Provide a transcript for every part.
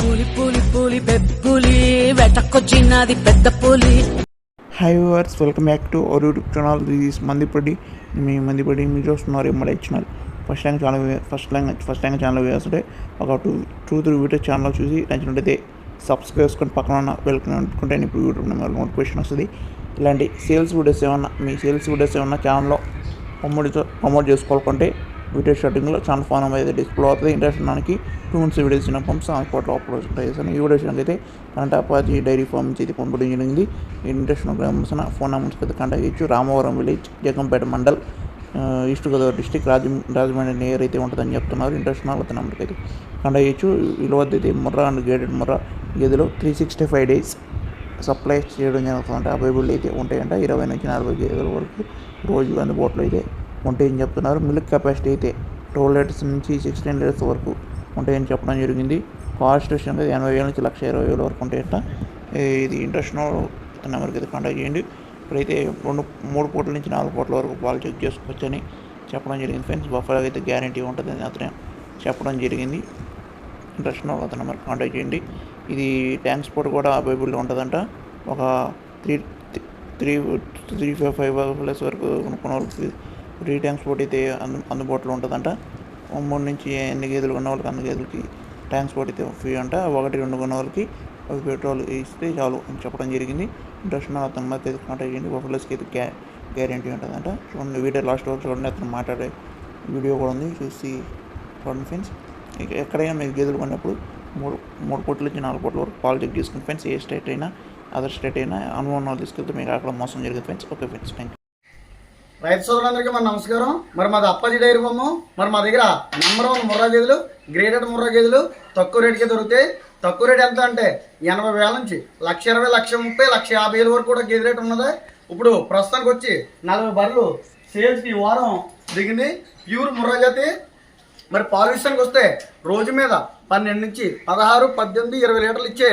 పులి పులి పులి బెబ్బులి వెటకొచ్చినది పెద్ద పులి. Hi viewers welcome back to our YouTube channel this మందిపడి మీ మందిపడి మీరు చూస్తున్నారు MI channel first time channel first time first time channel వేస్తుంటే ఒక two two three video channel చూసి నచ్చినట్టయితే సబ్స్క్రైబ్ చేసుకొని పక్కన ఉన్న వెల్కమ్ అనుకుంటే ఇప్పుడు యూట్యూబ్ నెంబర్ నోటిఫికేషన్ వస్తుంది. ఇలాంటి సేల్స్ వీడియోస్ ఏమన్నా మీ సేల్స్ వీడియోస్ ఏమన్నా ఛానల్లో ప్రమోట్ ప్రమోట్ చేసుకోవాలనుకుంటే వీడియో షూటింగ్లో చాలా ఫోన్ అయితే డిస్ప్లే అవుతుంది. ఇంట్రెస్ట్ టూ మంత్స్ వీడియోస్ ఇచ్చిన పంప్స్ ఆ అప్లోడ్ చేశాను ఈ వీడియో అయితే కరెంట్ అపాచి డైరీ ఫార్మ్ నుంచి అయితే పంపడం జరిగింది. ఇంట్రెస్ట్ గ్రామస్ ఫోన్ నెంబర్స్ అయితే కాంటాక్ట్ చేయొచ్చు. Ramavaram village Jagampeta mandal east Godavari district రాజ రాజమండ్రి నియర్ అయితే ఉంటుందని చెప్తున్నారు. ఇంట్రెస్ట్ అతని నెంబర్కి అయితే కాంటాక్ట్ చేయొచ్చు. వీళ్ళ అయితే ముర్రా అండ్ గేటెడ్ ముర్రా గదిలో three sixty five days supply చేయడం జరుగుతుందంటే. అవైలబుల్ అయితే ఉంటాయంట. ఇరవై నుంచి నలభై గేదెల వరకు రోజు అందుబాటులో అయితే ఉంటాయని చెప్తున్నారు? మిల్క్ కెపాసిటీ అయితే ట్వెల్వ్ లీటర్స్ నుంచి సిక్స్టీన్ లీటర్స్ వరకు ఉంటాయని చెప్పడం జరిగింది. కాస్ట్ విషయంలో ఎనభై వేల నుంచి లక్ష ఇరవై వేల వరకు ఉంటాయట. ఇది ఇంట్రెస్ట్ నెంబర్కి అయితే కాంటాక్ట్ చేయండి. ఇప్పుడైతే రెండు మూడు పూటల నుంచి నాలుగు పూటల వరకు పాలు చెక్ చేసుకోవచ్చని చెప్పడం జరిగింది ఫ్రెండ్స్. బఫర్ అయితే గ్యారంటీ ఉంటుందని అతను చెప్పడం జరిగింది. ఇంటర్నేషనల్ ఉన్న అతను నెంబర్ కాంటాక్ట్ చేయండి. ఇది ట్రాన్స్పోర్ట్ కూడా అవైలబుల్ ఉంటుందంట. ఒక three three three five five plus వరకు కొనుక్కున్న వాళ్ళకి ఫ్రీ ట్రాన్స్పోర్ట్ అయితే అందు అందుబాటులో ఉంటుందంట. మూడు నుంచి ఎన్ని గేదెలు కొన్న వాళ్ళకి అన్ని గేదెలకి ట్రాన్స్పోర్ట్ అయితే ఫ్రీ అంట. ఒకటి రెండు కొన్న వాళ్ళకి అవి పెట్రోల్ ఇస్తే చాలు అని చెప్పడం జరిగింది. ఇంట్రెస్ట్ ఉన్న అతను మరి అయితే కాంటాక్ట్ చేయండి బఫర్లెస్కి అయితే గ్యా గ్యారంటీ ఉంటుందంట. చూడండి వీడియో లాస్ట్ వరకు చూడండి. అతను మాట్లాడే వీడియో కూడా ఉంది. చూసి చూడండి ఫ్రెండ్స్. ఇక ఎక్కడైనా మీరు గేదెలు కొన్నప్పుడు మూడు మూడు కోట్ల నుంచి నాలుగు కోట్ల వరకు పాలు చెక్ తీసుకుని ఫ్రెండ్స్ ఏ స్టేట్ అయినా అదర్ స్టేట్ అయినా అనుభవం వాళ్ళు తీసుకెళ్తే మీకు అక్కడ మోసం జరిగింది friends. Okay friends thank you రైతు సోదరులందరికీ మన నమస్కారం. మరి మాది అప్పాజీ డైరీ బొమ్మ మరి మా దగ్గర నెంబర్ వన్ ముర్రా గేదెలు గ్రేడెడ్ ముర్రా గేదెలు తక్కువ రేటుకే దొరుకుతాయి. తక్కువ రేట్ ఎంత అంటే ఎనభై వేల నుంచి లక్ష ఇరవై లక్ష ముప్పై లక్ష యాభై వేల వరకు కూడా గేదె రేట్ ఉన్నది. ఇప్పుడు ప్రస్తుతానికి వచ్చి నలభై బర్రెలు సేల్స్కి ఈ వారం దిగింది. ప్యూర్ ముర్రా జాతి. మరి పాలు విషయానికి వస్తే రోజు మీద పన్నెండు నుంచి పదహారు పద్దెనిమిది ఇరవై లీటర్లు ఇచ్చే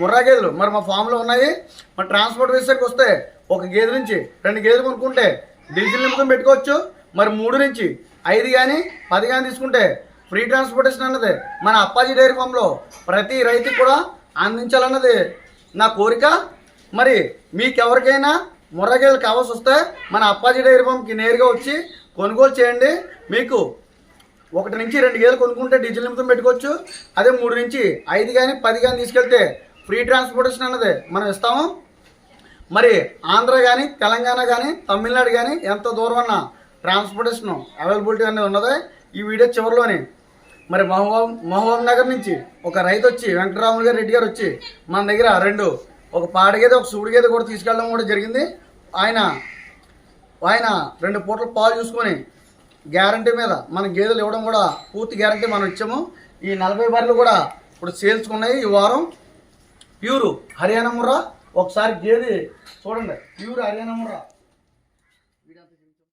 ముర్రా గేదెలు మరి మా ఫామ్లో ఉన్నాయి. మరి ట్రాన్స్పోర్ట్ విషయానికి వస్తే ఒక గేదె నుంచి రెండు గేదెలు కొనుక్కుంటే డీజిల్ నిమిషం పెట్టుకోవచ్చు. మరి మూడు నుంచి ఐదు కానీ పది కానీ తీసుకుంటే ఫ్రీ ట్రాన్స్పోర్టేషన్ అన్నది. మన అప్పాజీ డైరీ ఫామ్లో ప్రతి రైతుకి కూడా అందించాలన్నది నా కోరిక. మరి మీకెవరికైనా ముర్రగేదెలు కావాల్సి వస్తే మన అప్పాజీ డైరీ ఫామ్కి నేరుగా వచ్చి కొనుగోలు చేయండి. మీకు ఒకటి నుంచి రెండు గేదెలు కొనుక్కుంటే డీజిల్ నిమిషం పెట్టుకోవచ్చు. అదే మూడు నుంచి ఐదు కానీ పది కానీ తీసుకెళ్తే ఫ్రీ ట్రాన్స్పోర్టేషన్ అన్నది మనం ఇస్తాము. మరి ఆంధ్ర కానీ తెలంగాణ కానీ తమిళనాడు కానీ ఎంత దూరం అన్న ట్రాన్స్పోర్టేషన్ అవైలబిలిటీ అనేది ఉన్నది ఈ వీడియో చివరిలోనే. మరి మహబూబ్ మహబూబ్ నగర్ నుంచి ఒక రైతు వచ్చి వెంకటరాములు గారు రెడ్డి గారు వచ్చి మన దగ్గర రెండు ఒక పాడగేది ఒక సూడి గేదె కూడా తీసుకెళ్ళడం కూడా జరిగింది. ఆయన ఆయన రెండు పూటలు పాలు చూసుకొని గ్యారంటీ మీద మన గేదెలు ఇవ్వడం కూడా పూర్తి గ్యారంటీ మనం ఇచ్చాము. ఈ నలభై బర్రెలు కూడా ఇప్పుడు సేల్చుకున్నాయి ఉన్నాయి ఈ వారం. ప్యూరు హర్యానా ముర్రా ఒకసారి గేది చూడండి ప్యూర్ హర్యానా ముర్రా.